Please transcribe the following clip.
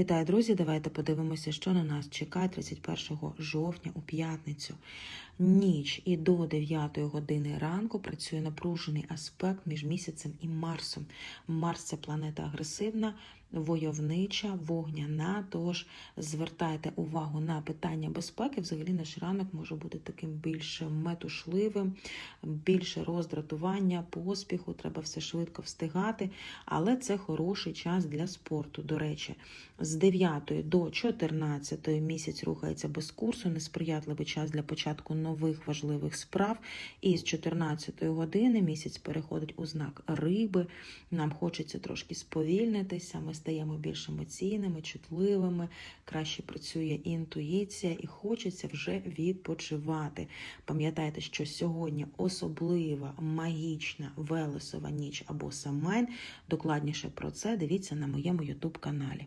Вітаю, друзі! Давайте подивимося, що на нас чекає 31 жовтня у п'ятницю. Ніч і до 9 години ранку працює напружений аспект між місяцем і Марсом. Марс це планета агресивна, войовнича, вогняна. Тож звертайте увагу на питання безпеки. Взагалі наш ранок може бути таким більш метушливим, більше роздратування, поспіху. Треба все швидко встигати, але це хороший час для спорту. До речі, з 9 до 14 місяць рухається без курсу, несприятливий час для початку нових важливих справ. І з 14 години місяць переходить у знак риби. Нам хочеться трошки сповільнитися. Ми стаємо більш емоційними, чутливими, краще працює інтуїція і хочеться вже відпочивати. Пам'ятайте, що сьогодні особлива магічна велесова ніч або самайн. Докладніше про це дивіться на моєму ютуб каналі.